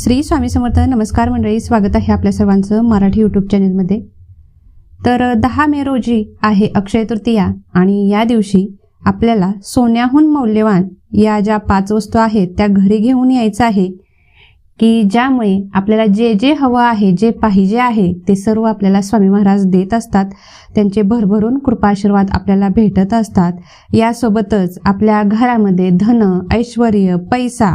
श्री स्वामी समर्थ नमस्कार मंडळी. स्वागत आहे आपल्या सर्वांचं मराठी यूट्यूब चॅनेलमध्ये तर दहा मे रोजी आहे अक्षय तृतीया आणि या दिवशी आपल्याला सोन्याहून मौल्यवान या ज्या पाच वस्तू आहेत त्या घरी घेऊन यायचं आहे की ज्यामुळे आपल्याला जे जे हवं आहे जे पाहिजे आहे ते सर्व आपल्याला स्वामी महाराज देत असतात. त्यांचे भरभरून कृपाशीर्वाद आपल्याला भेटत असतात. यासोबतच आपल्या घरामध्ये धन ऐश्वर पैसा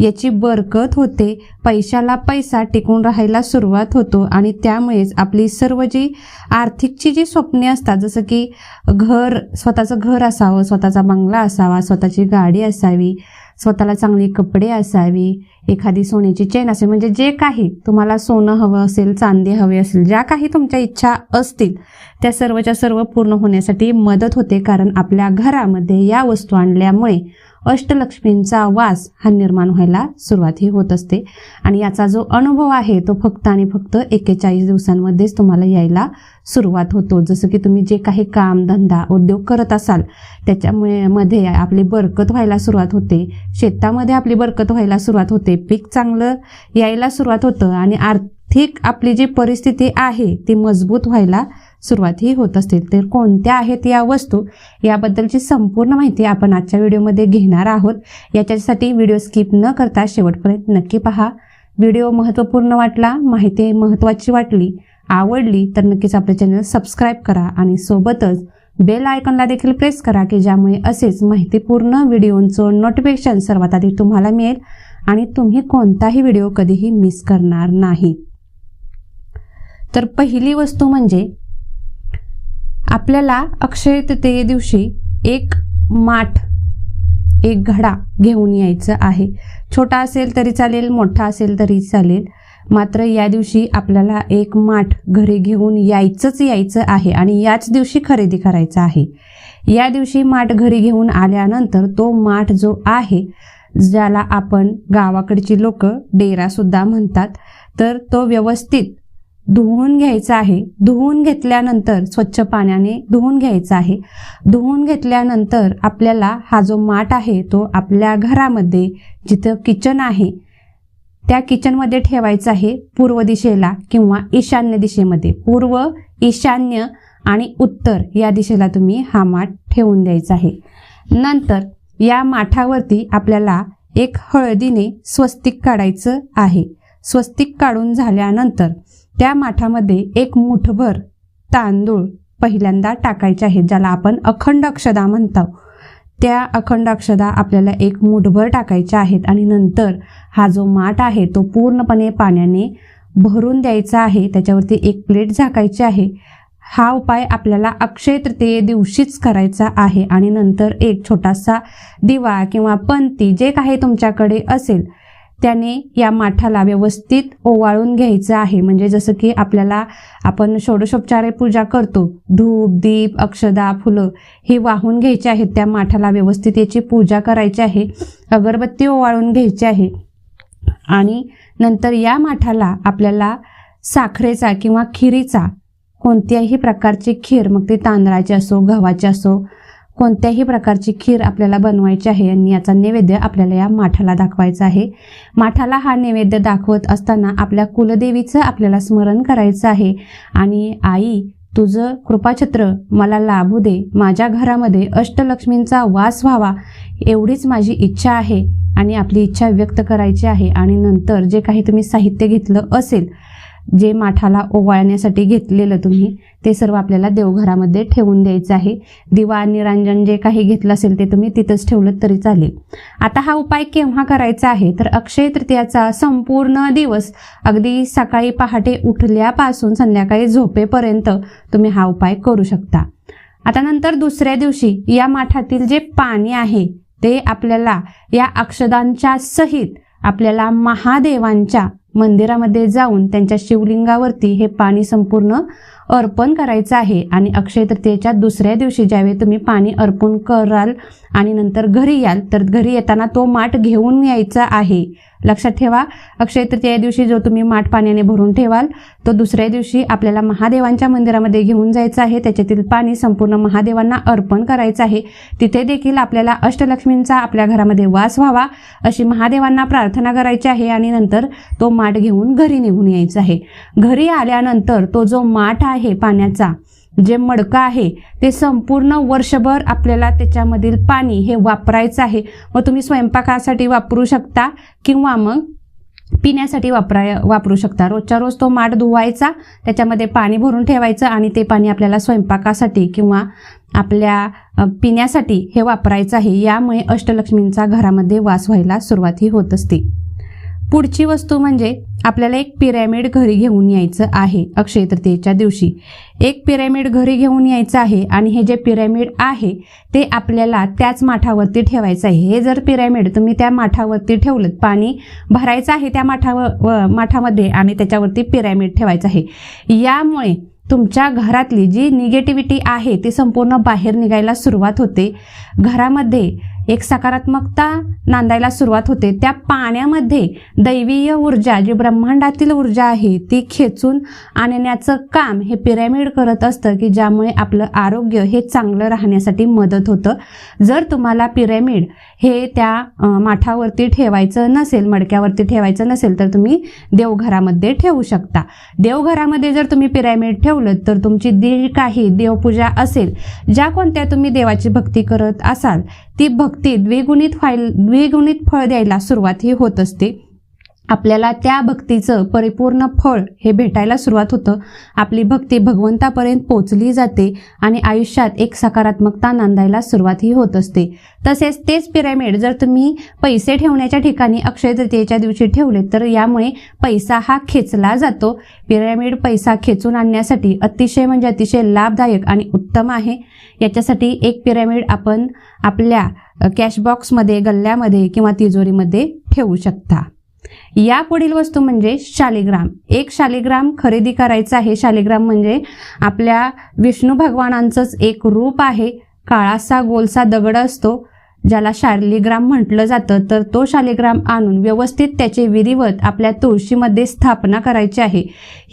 याची बरकत होते. पैशाला पैसा टिकून राहायला सुरुवात होतो आणि त्यामुळेच आपली सर्व जी आर्थिकची जी स्वप्ने असतात जसं की घर स्वतःचं घर असावं स्वतःचा बंगला असावा स्वतःची गाडी असावी स्वतःला चांगली कपडे असावी एखादी सोन्याची चेन असेल म्हणजे जे काही तुम्हाला सोनं हवं असेल चांदी हवी असेल ज्या काही तुमच्या इच्छा असतील त्या सर्वच्या सर्व पूर्ण होण्यासाठी मदत होते. कारण आपल्या घरामध्ये या वस्तू आणल्यामुळे अष्टलक्ष्मींचा वास हा निर्माण व्हायला सुरुवात ही होत असते. आणि याचा जो अनुभव आहे तो फक्त आणि फक्त एकेचाळीस दिवसांमध्येच तुम्हाला यायला सुरुवात होतो. जसं की तुम्ही जे काही काम धंदा उद्योग करत असाल त्याच्यामुळे मध्ये आपली बरकत व्हायला सुरुवात होते. शेतामध्ये आपली बरकत व्हायला सुरुवात होते. पीक चांगलं यायला सुरुवात होतं आणि आर्थिक आपली जी परिस्थिती आहे ती मजबूत व्हायला सुरुवातही होत असतील. तर कोणत्या आहेत या वस्तू? याबद्दलची संपूर्ण माहिती आपण आजच्या व्हिडिओमध्ये घेणार आहोत. याच्यासाठी व्हिडिओ स्किप न करता शेवटपर्यंत नक्की पहा. व्हिडिओ महत्त्वपूर्ण वाटला माहिती महत्त्वाची वाटली आवडली तर नक्कीच आपलं चॅनल सबस्क्राईब करा आणि सोबतच बेल आयकॉनला देखील प्रेस करा की ज्यामुळे असेच माहितीपूर्ण व्हिडिओंचं नोटिफिकेशन सर्वात आधी तुम्हाला मिळेल आणि तुम्ही कोणताही व्हिडिओ कधीही मिस करणार नाही तर पहिली वस्तू म्हणजे आपल्याला अक्षय तृतीये दिवशी एक माठ एक घडा घेऊन यायचं आहे. छोटा असेल तरी चालेल मोठा असेल तरी चालेल. मात्र या दिवशी आपल्याला एक माठ घरी घेऊन यायचंच यायचं आहे आणि याच दिवशी खरेदी करायचं आहे. या दिवशी माठ घरी घेऊन आल्यानंतर तो माठ जो आहे ज्याला आपण गावाकडची लोक डेरासुद्धा म्हणतात तर तो व्यवस्थित धुवून घ्यायचं आहे. धुवून घेतल्यानंतर स्वच्छ पाण्याने धुवून घ्यायचं आहे. धुवून घेतल्यानंतर आपल्याला हा जो माठ आहे तो आपल्या घरामध्ये जिथं किचन आहे त्या किचनमध्ये ठेवायचं आहे पूर्व दिशेला किंवा ईशान्य दिशेमध्ये. पूर्व ईशान्य आणि उत्तर या दिशेला तुम्ही हा माठ ठेवून द्यायचा आहे. नंतर या माठावरती आपल्याला एक हळदीने स्वस्तिक काढायचं आहे. स्वस्तिक काढून झाल्यानंतर त्या माठामध्ये एक मुठभर तांदूळ पहिल्यांदा टाकायचे आहेत ज्याला आपण अखंड अक्षदा म्हणतो. त्या अखंड अक्षदा आपल्याला एक मुठभर टाकायच्या आहेत आणि नंतर हा जो माठ आहे तो पूर्णपणे पाण्याने भरून द्यायचा आहे. त्याच्यावरती एक प्लेट झाकायची आहे. हा उपाय आपल्याला अक्षय तृतीये दिवशीच करायचा आहे आणि नंतर एक छोटासा दिवा किंवा पंती जे काही तुमच्याकडे असेल त्याने या माठाला व्यवस्थित ओवाळून घ्यायचं आहे. म्हणजे जसं की आपल्याला आपण षोडशोपचारे पूजा करतो धूप दीप अक्षदा फुलं हे वाहून घ्यायचे आहेत. त्या माठाला व्यवस्थित याची पूजा करायची आहे. अगरबत्ती ओवाळून घ्यायची आहे. आणि नंतर या माठाला आपल्याला साखरेचा किंवा खिरीचा कोणत्याही प्रकारची खीर मग ती तांदळाची असो गव्हाची असो कोणत्याही प्रकारची खीर आपल्याला बनवायची आहे आणि याचा नैवेद्य आपल्याला या माठाला दाखवायचा आहे. माठाला हा नैवेद्य दाखवत असताना आपल्या कुलदेवीचं आपल्याला स्मरण करायचं आहे. आणि आई तुझं कृपाछत्र मला लाभू दे. माझ्या घरामध्ये अष्टलक्ष्मींचा वास व्हावा एवढीच माझी इच्छा आहे आणि आपली इच्छा व्यक्त करायची आहे. आणि नंतर जे काही तुम्ही साहित्य घेतलं असेल जे माठाला ओवाळण्यासाठी घेतलेलं तुम्ही ते सर्व आपल्याला देवघरामध्ये ठेवून द्यायचं आहे. दिवा निरांजन जे काही घेतलं असेल ते तुम्ही तिथंच ठेवलं तरी चालेल. आता हा उपाय केव्हा करायचा आहे? तर अक्षय तृतीयाचा संपूर्ण दिवस अगदी सकाळी पहाटे उठल्यापासून संध्याकाळी झोपेपर्यंत तुम्ही हा उपाय करू शकता. आता नंतर दुसऱ्या दिवशी या माठातील जे पाणी आहे ते आपल्याला या अक्षदांच्या सहित आपल्याला महादेवांच्या मंदिरामध्ये जाऊन त्यांच्या शिवलिंगावरती हे पाणी संपूर्ण अर्पण करायचं आहे. आणि अक्षय तृतीयेच्या दुसऱ्या दिवशी ज्यावेळी तुम्ही पाणी अर्पण कराल आणि नंतर घरी याल तर घरी येताना तो माठ घेऊन यायचा आहे. लक्षात ठेवा अक्षय तृतीया दिवशी जो तुम्ही माठ पाण्याने भरून ठेवाल तो दुसऱ्या दिवशी आपल्याला महादेवांच्या मंदिरामध्ये घेऊन जायचं आहे. त्याच्यातील पाणी संपूर्ण महादेवांना अर्पण करायचं आहे. तिथे देखील आपल्याला अष्टलक्ष्मींचा आपल्या घरामध्ये वास व्हावा अशी महादेवांना प्रार्थना करायची आहे आणि नंतर तो माठ घेऊन घरी निघून यायचा आहे. घरी आल्यानंतर तो जो माठ आहे पाण्याचा. जे मडकं आहे ते संपूर्ण वर्षभर आपल्याला त्याच्यामधील पाणी हे वापरायचं आहे. मग तुम्ही स्वयंपाकासाठी वापरू शकता किंवा मग पिण्यासाठी वापराय वापरू शकता. रोजच्या रोज तो माठ धुवायचा त्याच्यामध्ये पाणी भरून ठेवायचं आणि ते पाणी आपल्याला स्वयंपाकासाठी किंवा आपल्या पिण्यासाठी हे वापरायचं आहे. यामुळे अष्टलक्ष्मींचा घरामध्ये वास व्हायला सुरुवात ही होत असते. पुढची वस्तू म्हणजे आपल्याला एक पिरॅमिड घरी घेऊन यायचं आहे अक्षय तृतीयेच्या दिवशी. एक पिरॅमिड घरी घेऊन यायचं आहे आणि हे जे पिरॅमिड आहे ते आपल्याला त्याच माठावरती ठेवायचं आहे. हे जर पिरॅमिड तुम्ही त्या माठावरती ठेवलं पाणी भरायचं आहे त्या माठावर माठामध्ये आणि त्याच्यावरती पिरॅमिड ठेवायचं आहे. यामुळे तुमच्या घरातली जी निगेटिव्हिटी आहे ती संपूर्ण बाहेर निघायला सुरुवात होते. घरामध्ये एक सकारात्मकता नांदायला सुरुवात होते. त्या पाण्यामध्ये दैवीय ऊर्जा जी ब्रह्मांडातील ऊर्जा आहे ती खेचून आणण्याचं काम हे पिरॅमिड करत असतं की ज्यामुळे आपलं आरोग्य हे चांगलं राहण्यासाठी मदत होतं. जर तुम्हाला पिरॅमिड हे त्या माठावरती ठेवायचं नसेल मडक्यावरती ठेवायचं नसेल तर तुम्ही देवघरामध्ये ठेवू शकता. देवघरामध्ये जर तुम्ही पिरॅमिड ठेवलं तर तुमची जी काही देवपूजा असेल ज्या कोणत्या तुम्ही देवाची भक्ती करत असाल ती भक्ती द्विगुणित फाईल द्विगुणित फळ द्यायला सुरुवात ही होत असते. आपल्याला त्या भक्तीचं परिपूर्ण फळ हे भेटायला सुरुवात होतं. आपली भक्ती भगवंतापर्यंत पोचली जाते आणि आयुष्यात एक सकारात्मकता नांदायला सुरुवातही होत असते. तसेच तेच पिरॅमिड जर तुम्ही पैसे ठेवण्याच्या ठिकाणी अक्षय तृतीयेच्या दिवशी ठेवले तर यामुळे पैसा हा खेचला जातो. पिरॅमिड पैसा खेचून आणण्यासाठी अतिशय म्हणजे अतिशय लाभदायक आणि उत्तम आहे. याच्यासाठी एक पिरॅमिड आपण आपल्या कॅशबॉक्समध्ये गल्ल्यामध्ये किंवा तिजोरीमध्ये ठेवू शकता. या पुढील वस्तू म्हणजे शालिग्राम. एक शालिग्राम खरेदी करायचं आहे. शालिग्राम म्हणजे आपल्या विष्णू भगवानांचंच एक रूप आहे. काळासा गोलसा दगड असतो ज्याला शालिग्राम म्हटलं जातं. तर तो शालिग्राम आणून व्यवस्थित त्याचे विधिवत आपल्या तुळशीमध्ये स्थापना करायची आहे.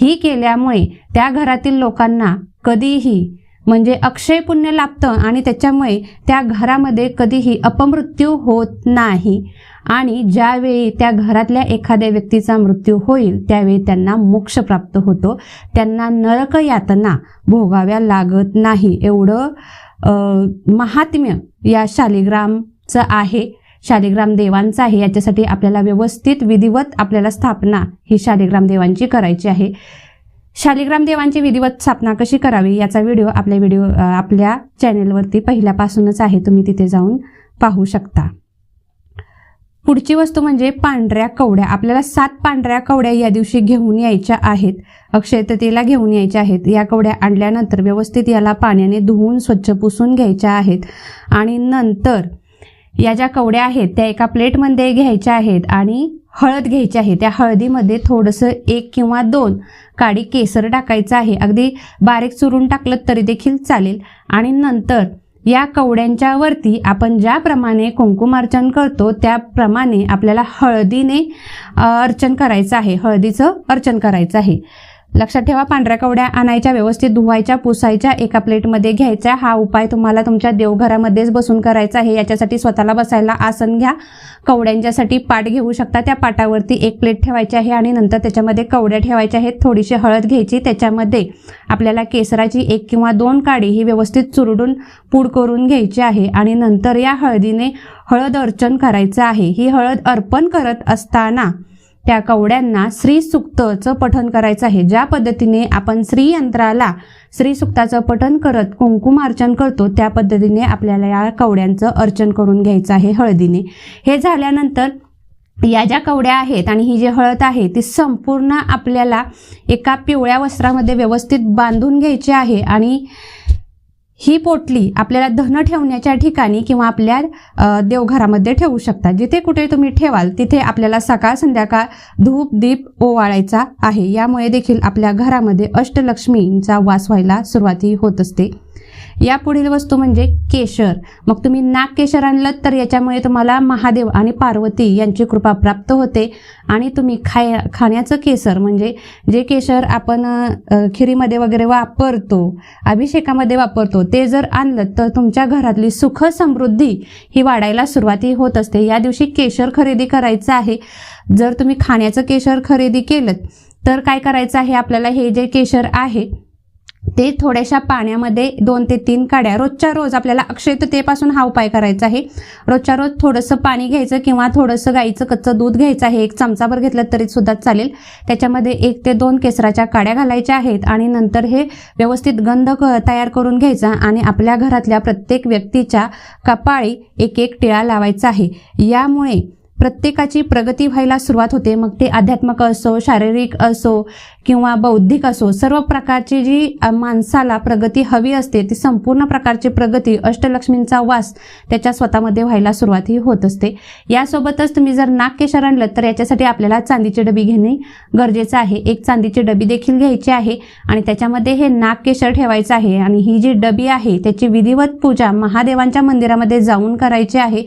ही केल्यामुळे त्या घरातील लोकांना कधीही म्हणजे अक्षय पुण्य लाभतं आणि त्याच्यामुळे त्या घरामध्ये कधीही अपमृत्यू होत नाही. आणि ज्यावेळी त्या घरातल्या एखाद्या व्यक्तीचा मृत्यू होईल त्यावेळी त्यांना मोक्ष प्राप्त होतो. त्यांना नरक यातना भोगाव्या लागत नाही. एवढं महात्म्य या शालिग्रामचं आहे. शालिग्राम देवांचं आहे. याच्यासाठी आपल्याला व्यवस्थित विधिवत आपल्याला स्थापना ही शालिग्राम देवांची करायची आहे. शालिग्राम देवांची विधिवत स्थापना कशी करावी याचा व्हिडिओ आपल्या व्हिडिओ आपल्या चॅनेलवरती पहिल्यापासूनच आहे. तुम्ही तिथे जाऊन पाहू शकता. पुढची वस्तू म्हणजे पांढऱ्या कवड्या. आपल्याला सात पांढऱ्या कवड्या या दिवशी घेऊन यायच्या आहेत. अक्षय तृतीयेला घेऊन यायच्या आहेत. या कवड्या आणल्यानंतर व्यवस्थित याला पाण्याने धुवून स्वच्छ पुसून घ्यायच्या आहेत. आणि नंतर या ज्या कवड्या आहेत त्या एका प्लेटमध्ये घ्यायच्या आहेत. आणि हळद घ्यायची आहे. त्या हळदीमध्ये थोडंसं एक किंवा दोन काडी केसर टाकायचं आहे. अगदी बारीक चुरून टाकलं तरी देखील चालेल. आणि नंतर या कवड्यांच्या वरती आपण ज्याप्रमाणे कुंकुमार्चन करतो त्याप्रमाणे आपल्याला हळदीने अर्चन करायचं आहे. हळदीचं अर्चन करायचं आहे. लक्षात ठेवा पांढऱ्या कवड्या आणायच्या व्यवस्थित धुवायच्या पुसायच्या एका प्लेटमध्ये घ्यायच्या. हा उपाय तुम्हाला तुमच्या देवघरामध्येच बसून करायचा आहे. याच्यासाठी स्वतःला बसायला आसन घ्या. कवड्यांच्यासाठी पाट घेऊ शकता. त्या पाटावरती एक प्लेट ठेवायची आहे आणि नंतर त्याच्यामध्ये कवड्या ठेवायच्या आहेत. थोडीशी हळद घ्यायची. त्याच्यामध्ये आपल्याला केसराची एक किंवा दोन काडी ही व्यवस्थित चुरडून पूड करून घ्यायची आहे आणि नंतर या हळदीने हळद अर्चन करायचं आहे. ही हळद अर्पण करत असताना त्या कवड्यांना श्रीसुक्तचं पठन करायचं आहे. ज्या पद्धतीने आपण श्रीयंत्राला श्रीसुक्ताचं पठन करत कुंकुम अर्चन करतो त्या पद्धतीने आपल्याला या कवड्यांचं अर्चन करून घ्यायचं आहे हळदीने. हे झाल्यानंतर या ज्या कवड्या आहेत आणि ही जी हळद आहे ती संपूर्ण आपल्याला एका पिवळ्या वस्त्रामध्ये व्यवस्थित बांधून घ्यायची आहे आणि ही पोटली आपल्याला धन ठेवण्याच्या ठिकाणी किंवा आपल्या देवघरामध्ये ठेवू शकता. जिथे कुठे तुम्ही ठेवाल तिथे आपल्याला सकाळ संध्याकाळ धूप दीप ओवाळायचा आहे. यामुळे देखील आपल्या घरामध्ये अष्टलक्ष्मींचा वास व्हायला सुरुवाती होत असते. या पुढील वस्तू म्हणजे केशर. मग तुम्ही नाग केशर आणलं तर याच्यामुळे तुम्हाला महादेव आणि पार्वती यांची कृपा प्राप्त होते. आणि तुम्ही खाय खाण्याचं केसर म्हणजे जे केशर आपण खिरीमध्ये वगैरे वापरतो अभिषेकामध्ये वापरतो ते जर आणलं तर तुमच्या घरातली सुख समृद्धी ही वाढायला सुरुवाती होत असते. या दिवशी केशर खरेदी करायचं आहे. जर तुम्ही खाण्याचं केशर खरेदी केलं तर काय करायचं आहे? आपल्याला हे जे केशर आहे ते थोड्याशा पाण्यामध्ये दोन ते तीन काड्या रोजच्या रोज आपल्याला अक्षय हा उपाय करायचा आहे. रोजच्या रोज थोडंसं पाणी घ्यायचं किंवा थोडंसं गाईचं कच्चं दूध घ्यायचं आहे एक चमचाभर घेतलं तरी सुद्धा चालेल. त्याच्यामध्ये एक ते दोन केसराच्या काड्या घालायच्या आहेत आणि नंतर हे व्यवस्थित गंध क तयार करून घ्यायचा आणि आपल्या घरातल्या प्रत्येक व्यक्तीच्या कपाळी एक एक टिळा लावायचा आहे. यामुळे प्रत्येकाची प्रगती व्हायला सुरुवात होते. मग ते आध्यात्मिक असो शारीरिक असो किंवा बौद्धिक असो सर्व प्रकारची जी माणसाला प्रगती हवी असते ती संपूर्ण प्रकारची प्रगती अष्टलक्ष्मींचा वास त्याच्या स्वतःमध्ये व्हायला सुरुवात ही होत असते. यासोबतच तुम्ही जर नागकेशर आणलं तर याच्यासाठी आपल्याला चांदीची डबी घेणे गरजेचं आहे. एक चांदीची डबी देखील घ्यायची आहे आणि त्याच्यामध्ये हे नागकेशर ठेवायचं आहे आणि ही जी डबी आहे त्याची विधिवत पूजा महादेवांच्या मंदिरामध्ये जाऊन करायची आहे.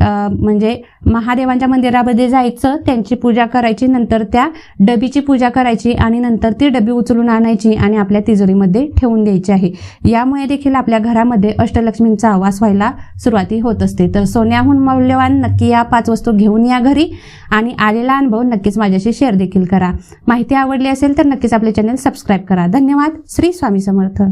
म्हणजे महादेवांच्या मंदिरामध्ये जायचं त्यांची पूजा करायची नंतर त्या डबीची पूजा करायची आणि नंतर ती डबी उचलून आणायची आणि आपल्या तिजोरीमध्ये ठेवून द्यायची आहे. यामुळे देखील आपल्या घरामध्ये अष्टलक्ष्मींचा आवास व्हायला सुरुवाती होत असते. तर सोन्याहून मौल्यवान नक्की या पाच वस्तू घेऊन या घरी आणि आलेला अनुभव नक्कीच माझ्याशी शेअर देखील करा. माहिती आवडली असेल तर नक्कीच आपले चॅनल सबस्क्राईब करा. धन्यवाद. श्री स्वामी समर्थ.